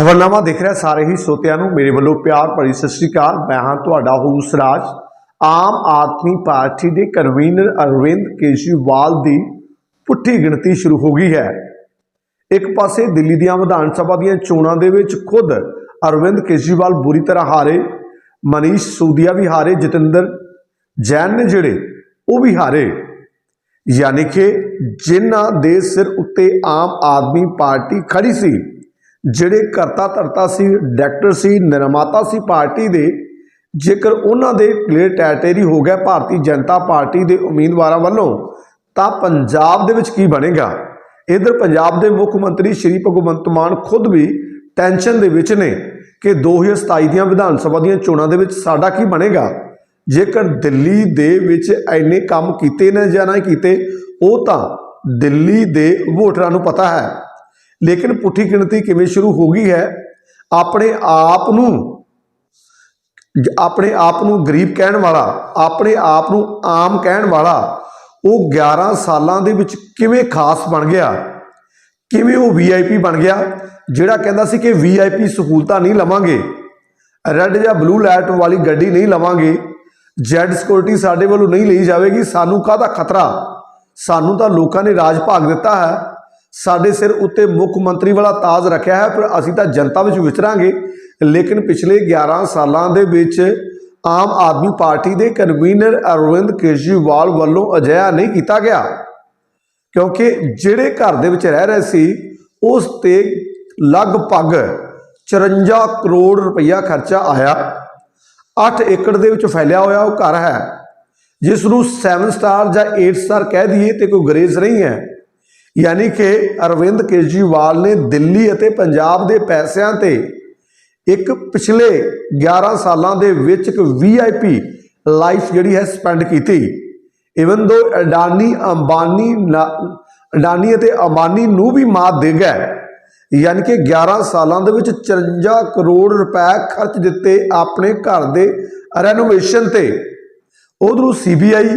ਖਬਰਨਾਮਾ ਦੇਖ ਰਿਹਾ, ਸਾਰੇ ਹੀ ਸੋਤਿਆਂ ਨੂੰ ਮੇਰੇ ਵੱਲੋਂ ਪਿਆਰ ਭਰੀ ਸਤਿ ਸ੍ਰੀ ਅਕਾਲ। ਮੈਂ ਹਾਂ ਤੁਹਾਡਾ ਹੂਸ ਰਾਜ। ਆਮ ਆਦਮੀ ਪਾਰਟੀ ਦੇ ਕਨਵੀਨਰ ਅਰਵਿੰਦ ਕੇਜਰੀਵਾਲ ਦੀ ਪੁੱਠੀ ਗਿਣਤੀ ਸ਼ੁਰੂ ਹੋ ਗਈ ਹੈ। ਇੱਕ ਪਾਸੇ ਦਿੱਲੀ ਦੀਆਂ ਵਿਧਾਨ ਸਭਾ ਦੀਆਂ ਚੋਣਾਂ ਦੇ ਵਿੱਚ ਖੁਦ ਅਰਵਿੰਦ ਕੇਜਰੀਵਾਲ ਬੁਰੀ ਤਰ੍ਹਾਂ ਹਾਰੇ, ਮਨੀਸ਼ ਸੂਦੀਆ ਵੀ ਹਾਰੇ, ਜਤਿੰਦਰ ਜੈਨ ਨੇ ਜਿਹੜੇ ਉਹ ਵੀ ਹਾਰੇ। ਯਾਨੀ ਕਿ ਜਿਨ੍ਹਾਂ ਦੇ ਸਿਰ ਉੱਤੇ ਆਮ ਆਦਮੀ ਪਾਰਟੀ ਖੜੀ ਸੀ ਜਿਹੜੇ ਕਰਤਾ ਧਰਤਾ ਸੀ ਡਾਇਰੈਕਟਰ ਸੀ, ਨਿਰਮਾਤਾ ਸੀ ਪਾਰਟੀ ਦੇ, ਜੇਕਰ ਉਹਨਾਂ ਦੇ ਕਲੀਅਰ ਟੈਟੇਰੀ ਹੋ ਗਿਆ ਭਾਰਤੀ ਜਨਤਾ ਪਾਰਟੀ ਦੇ ਉਮੀਦਵਾਰਾਂ ਵੱਲੋਂ, ਤਾਂ ਪੰਜਾਬ ਦੇ ਵਿੱਚ ਕੀ ਬਣੇਗਾ? ਇਧਰ ਪੰਜਾਬ ਦੇ ਮੁੱਖ ਮੰਤਰੀ ਸ਼੍ਰੀ ਭਗਵੰਤ ਮਾਨ ਖੁਦ ਵੀ ਟੈਨਸ਼ਨ ਦੇ ਵਿੱਚ ਨੇ ਕਿ 2027 ਦੀਆਂ ਵਿਧਾਨ ਸਭਾ ਦੀਆਂ ਚੋਣਾਂ ਦੇ ਵਿੱਚ ਸਾਡਾ ਕੀ ਬਣੇਗਾ? ਜੇਕਰ ਦਿੱਲੀ ਦੇ ਵਿੱਚ ਐਨੇ ਕੰਮ ਕੀਤੇ ਨੇ ਜਾਂ ਨਹੀਂ ਕੀਤੇ, ਉਹ ਤਾਂ ਦਿੱਲੀ ਦੇ ਵੋਟਰਾਂ ਨੂੰ ਪਤਾ ਹੈ। ਲੇਕਿਨ ਪੁੱਠੀ ਗਿਣਤੀ ਕਿਵੇਂ ਸ਼ੁਰੂ ਹੋ ਗਈ ਹੈ? ਆਪਣੇ ਆਪ ਨੂੰ, ਆਪਣੇ ਆਪ ਨੂੰ ਗਰੀਬ ਕਹਿਣ ਵਾਲਾ, ਆਪਣੇ ਆਪ ਨੂੰ ਆਮ ਕਹਿਣ ਵਾਲਾ, ਉਹ 11 ਸਾਲਾਂ ਦੇ ਵਿੱਚ ਕਿਵੇਂ ਖਾਸ ਬਣ ਗਿਆ? ਕਿਵੇਂ ਉਹ ਵੀਆਈਪੀ ਬਣ ਗਿਆ? ਜਿਹੜਾ ਕਹਿੰਦਾ ਸੀ ਕਿ ਵੀਆਈਪੀ ਸਹੂਲਤਾਂ ਨਹੀਂ ਲਵਾਂਗੇ ਰੈੱਡ ਜਾਂ ਬਲੂ ਲਾਈਟ ਵਾਲੀ ਗੱਡੀ ਨਹੀਂ ਲਵਾਂਗੇ ਜੈਡ ਸਿਕਿਉਰਿਟੀ ਸਾਡੇ ਵੱਲੋਂ ਨਹੀਂ ਲਈ ਜਾਵੇਗੀ, ਸਾਨੂੰ ਕਾਹਦਾ ਖਤਰਾ? ਸਾਨੂੰ ਤਾਂ ਲੋਕਾਂ ਨੇ ਰਾਜ ਭਾਗ ਦਿੱਤਾ ਹੈ। ਸਾਡੇ ਸਿਰ ਉੱਤੇ ਮੁੱਖ ਮੰਤਰੀ ਵਾਲਾ ਤਾਜ ਰੱਖਿਆ ਹੈ, ਪਰ ਅਸੀਂ ਤਾਂ ਜਨਤਾ ਵਿੱਚ ਵਿਚਰਾਂਗੇ। ਲੇਕਿਨ ਪਿਛਲੇ 11 ਸਾਲਾਂ ਦੇ ਵਿੱਚ ਆਮ ਆਦਮੀ ਪਾਰਟੀ ਦੇ ਕਨਵੀਨਰ ਅਰਵਿੰਦ ਕੇਜਰੀਵਾਲ ਵੱਲੋਂ ਅਜਿਹਾ ਨਹੀਂ ਕੀਤਾ ਗਿਆ। ਕਿਉਂਕਿ ਜਿਹੜੇ ਘਰ ਦੇ ਵਿੱਚ ਰਹਿ ਰਹੇ ਸੀ, ਉਸ ਤੇ ਲਗਭਗ 54 ਕਰੋੜ ਰੁਪਈਆ ਖਰਚਾ ਆਇਆ। 8 ਏਕੜ ਦੇ ਵਿੱਚ ਫੈਲਿਆ ਹੋਇਆ ਉਹ ਘਰ ਹੈ, ਜਿਸ ਨੂੰ 7 ਸਟਾਰ ਜਾਂ 8 ਸਟਾਰ ਕਹਿ ਦਈਏ, ਤੇ ਕੋਈ ਗਰੇਜ਼ ਨਹੀਂ ਹੈ। ਯਾਨੀ ਕਿ ਅਰਵਿੰਦ ਕੇਜਰੀਵਾਲ ਨੇ ਦਿੱਲੀ ਅਤੇ ਪੰਜਾਬ ਦੇ ਪੈਸਿਆਂ ਤੇ ਇੱਕ ਪਿਛਲੇ 11 ਸਾਲਾਂ ਦੇ ਵਿੱਚ ਇੱਕ ਵੀਆਈਪੀ ਲਾਈਫ ਜਿਹੜੀ ਹੈ ਸਪੈਂਡ ਕੀਤੀ। ਇਵਨ ਦੋ ਅਡਾਨੀ ਅੰਬਾਨੀ ਨਾ- ਅਡਾਨੀ ਅਤੇ ਅੰਬਾਨੀ ਨੂੰ ਵੀ ਮਾਤ ਦੇ ਗਿਆ ਯਾਨੀ ਕਿ 11 ਸਾਲਾਂ ਦੇ ਵਿੱਚ 54 ਕਰੋੜ ਰੁਪਏ ਖਰਚ ਦਿੱਤੇ ਆਪਣੇ ਘਰ ਦੇ ਰੈਨੋਵੇਸ਼ਨ ਤੇ। ਉਧਰੋਂ ਸੀਬੀਆਈ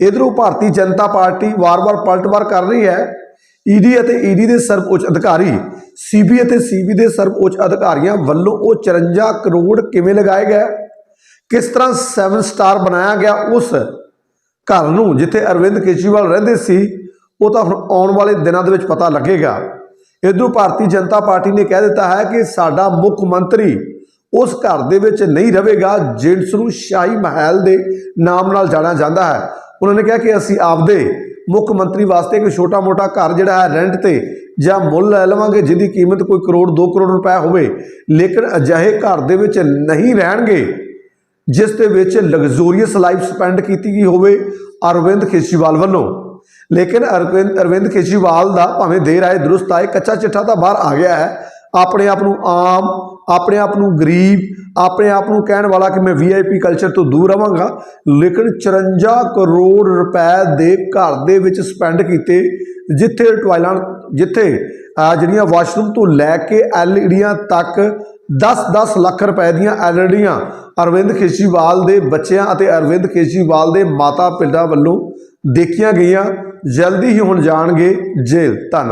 ਇਧਰੋਂ ਭਾਰਤੀ ਜਨਤਾ ਪਾਰਟੀ ਵਾਰ-ਵਾਰ ਪਲਟਵਾਰ ਕਰ ਰਹੀ ਹੈ। ਈਡੀ ਅਤੇ ਈਡੀ ਦੇ ਸਰਵਉੱਚ ਅਧਿਕਾਰੀ ਸੀਬੀ ਅਤੇ ਸੀਬੀ ਦੇ ਸਰਵਉੱਚ ਅਧਿਕਾਰੀਆਂ ਵੱਲੋਂ ਉਹ 54 ਕਰੋੜ ਕਿਵੇਂ ਲਗਾਏ ਗਏ? ਕਿਸ ਤਰ੍ਹਾਂ 7 ਸਟਾਰ ਬਣਾਇਆ ਗਿਆ ਉਸ ਘਰ ਨੂੰ ਜਿੱਥੇ ਅਰਵਿੰਦ ਕੇਜਰੀਵਾਲ ਰਹਿੰਦੇ ਸੀ, ਉਹ ਤਾਂ ਹੁਣ ਆਉਣ ਵਾਲੇ ਦਿਨਾਂ ਦੇ ਵਿੱਚ ਪਤਾ ਲੱਗੇਗਾ। ਇਦੋਂ ਭਾਰਤੀ ਜਨਤਾ ਪਾਰਟੀ ਨੇ ਕਹਿ ਦਿੱਤਾ ਹੈ ਕਿ ਸਾਡਾ ਮੁੱਖ ਮੰਤਰੀ ਉਸ ਘਰ ਦੇ ਵਿੱਚ ਨਹੀਂ ਰਹੇਗਾ ਜਿਸ ਨੂੰ ਸ਼ਾਹੀ ਮਹਿਲ ਦੇ ਨਾਮ ਨਾਲ ਜਾਣਿਆ ਜਾਂਦਾ ਹੈ। ਉਹਨਾਂ ਨੇ ਕਿਹਾ ਕਿ ਅਸੀਂ ਆਪਦੇ ਮੁੱਖ ਮੰਤਰੀ ਵਾਸਤੇ ਇੱਕ ਛੋਟਾ-ਮੋਟਾ ਘਰ ਜਿਹੜਾ ਹੈ ਰੈਂਟ ਤੇ ਜਾਂ ਮੁੱਲ ਲੈ ਲਵਾਂਗੇ, ਜਿਹਦੀ ਕੀਮਤ ਕੋਈ ਕਰੋੜ 2 ਕਰੋੜ ਰੁਪਏ ਹੋਵੇ, ਲੇਕਿਨ ਅਜਿਹੇ ਘਰ ਦੇ ਵਿੱਚ ਨਹੀਂ ਰਹਿਣਗੇ, ਜਿਸ ਦੇ ਵਿੱਚ ਲਗਜ਼ੂਰੀਅਸ ਲਾਈਫ ਸਪੈਂਡ ਕੀਤੀ ਗਈ ਹੋਵੇ ਅਰਵਿੰਦ ਕੇਜਰੀਵਾਲ ਵੱਲੋਂ। ਲੇਕਿਨ ਅਰਵਿੰਦ ਅਰਵਿੰਦ ਕੇਜਰੀਵਾਲ ਦਾ ਭਾਵੇਂ ਦੇਰ ਆਏ, ਦਰੁਸਤ ਆਏ, ਕੱਚਾ ਚਿੱਠਾ ਤਾਂ ਬਾਹਰ ਆ ਗਿਆ ਹੈ। ਆਪਣੇ ਆਪ ਨੂੰ ਆਮ ਆਪਣੇ ਆਪ ਨੂੰ ਗਰੀਬ, ਆਪਣੇ ਆਪ ਨੂੰ ਕਹਿਣ ਵਾਲਾ ਕਿ ਮੈਂ ਵੀਆਈਪੀ ਕਲਚਰ ਤੋਂ ਦੂਰ ਰਵਾਂਗਾ, ਲੇਕਿਨ 54 ਕਰੋੜ ਰੁਪਏ ਦੇ ਘਰ ਦੇ ਵਿੱਚ ਸਪੈਂਡ ਕੀਤੇ, ਜਿੱਥੇ ਟਾਇਲਟ ਜਿੱਥੇ ਜਿਹੜੀਆਂ ਵਾਸ਼ਰੂਮ ਤੋਂ ਲੈ ਕੇ ਐਲਈਡੀਆਂ ਤੱਕ 10-10 ਲੱਖ ਰੁਪਏ ਦੀਆਂ ਐਲਈਡੀਆਂ ਅਰਵਿੰਦ ਕੇਜਰੀਵਾਲ ਦੇ ਬੱਚਿਆਂ ਅਤੇ ਅਰਵਿੰਦ ਕੇਜਰੀਵਾਲ ਦੇ ਮਾਤਾ ਪਿਤਾ ਵੱਲੋਂ ਦੇਖੀਆਂ ਗਈਆਂ, ਜਲਦੀ ਹੀ ਹੁਣ ਜਾਣਗੇ ਜੇਲ੍ਹ। ਧੰਨਵਾਦ।